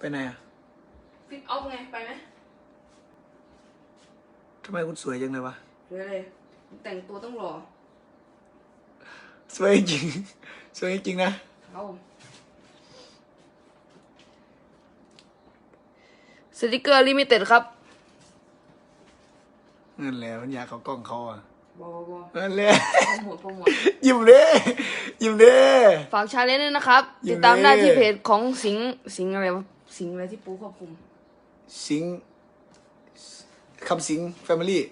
ไปไหนอะฟิตออฟไง ไปไหมทำไมคุณสวยจังเลยวะ หรืออะไร แต่งตัวต้องหล่อสวยจริง สวยจริงนะ เอาสติกเกอร์ลิมิเต็ดครับ เงินแล้วมันอยากเขากล้องเขาอะ บอบอเงินเลยโปรโมทโปรโมทยิ้มเด้ยิ้มเด้ ฝากชาเลนจ์ด้วยนะครับ อยู่ติดตามได้เลยที่เพจของสิงห์สิงห์อะไรวะสิงห์อะไรที่ปูควบคุม สิงคำสิงแฟมิลี่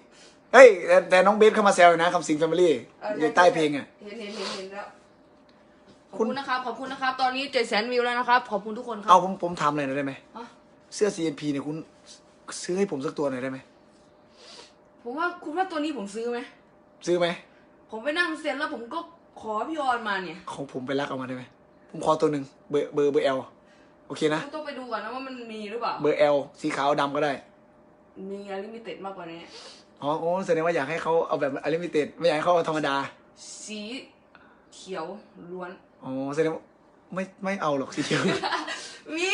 เฮ้ยแต่แต่น้องเบสเข้ามาแซวอยู่นะคำสิงแฟมิลี่อยู่ใต้เพลงอะ เห็นเห็นเห็นเห็นแล้ว ขอบคุณคุณนะครับ ขอบคุณนะครับ ตอนนี้เจ็ดแสนวิวแล้วนะครับ ขอบคุณทุกคนครัเอาบผมผมทำอะไรหน่อยได้ไหม อะเสื้อ CNP เนี่ยคุณซื้อให้ผมสักตัวหน่อยได้ไหมผมว่าคุณว่าตัวนี้ผมซื้อไหม ซื้อไหม ผมไปนั่งเซ็นแล้วผมก็ขอพี่ออนมาเนี่ยของผมไปรักเอามาได้ไหม ผมขอตัวหนึ่งเบอร์เบอร์เบอร์ L โอเคนะ ต้องไปดูก่อนนะว่ามันมีหรือเปล่า เบอร์ L สีขาวดำก็ได้ มีอลิมิเต็ดมากกว่านี้ อ๋อโอ้แสดงว่าอยากให้เขาเอาแบบอลิมิเต็ดไม่อยากให้เขาเอาธรรมดา สีเขียวล้วน อ๋อแสดงว่าไม่ไม่เอาหรอกสีเขียว มี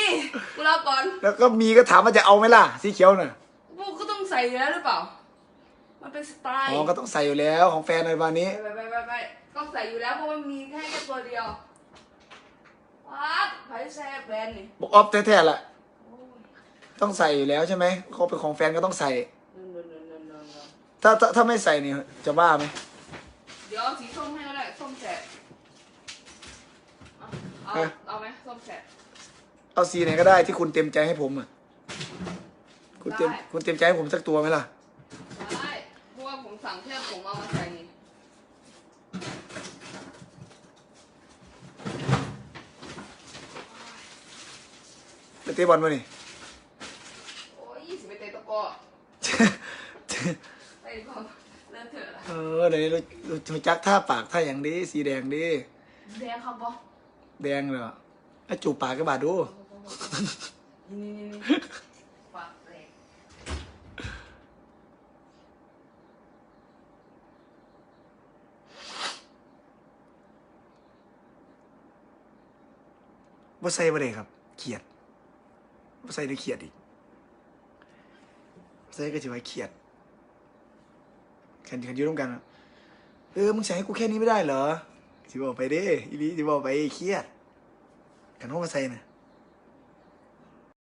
กูรอก่อนแล้วก็มีก็ถามว่าจะเอาไหมล่ะสีเขียวน่ะ พวกก็ต้องใส่อยู่แล้วหรือเปล่า มันเป็นสไตล์อ๋อก็ต้องใส่อยู่แล้วของแฟนในวันนี้ ไปไปไปไปต้องใส่อยู่แล้วเพราะมันมีแค่แค่ตัวเดียวว้าไผ่แซ่บแบรนด์นี่บอกออฟแท้ๆล่ะโอ้ยต้องใส่อยู่แล้วใช่ไหมเขาเป็นของแฟนก็ต้องใส่เดินเดินเดินเดินเดินเดินถ้าถ้าถ้าไม่ใส่นี่จะบ้าไหมเดี๋ยวเอาสีส้มให้ก็ได้ส้มแฉะเอาเอาเอาไหมส้มแฉะ เอาสีไหนก็ได้ที่คุณเต็มใจให้ผมอะคุณเต็มได้ คุณเต็มใจให้ผมสักตัวไหมล่ะ ได้เพราะว่าผมสั่ งแค่ผมเอามาใส่นี่ไปเตะบอลมานี่ โอ้ยยี่สิบไปเตะตะกร้อไปก่อนเลิกเถอะละเออเดี๋ยวนี้รู้รู้จักท่าปากท่าอย่างดีสีแดงดี แดงครับบอแดงเลยอะไอ้จูบปากก็บาดดู นี่นี่นี่ปากแดง บ่ใส่บ่ได้ครับเขียดบ่ใส่ได้เขียดอีกใส่ก็ถือว่าเขียดขันขันยืร่วมกันอะเออ มึงใส่ให้กูแค่นี้ไม่ได้เหรอสิบอกไปเด้อีลีสิบอกไปเครียดขันห้องมาใส่น่ะ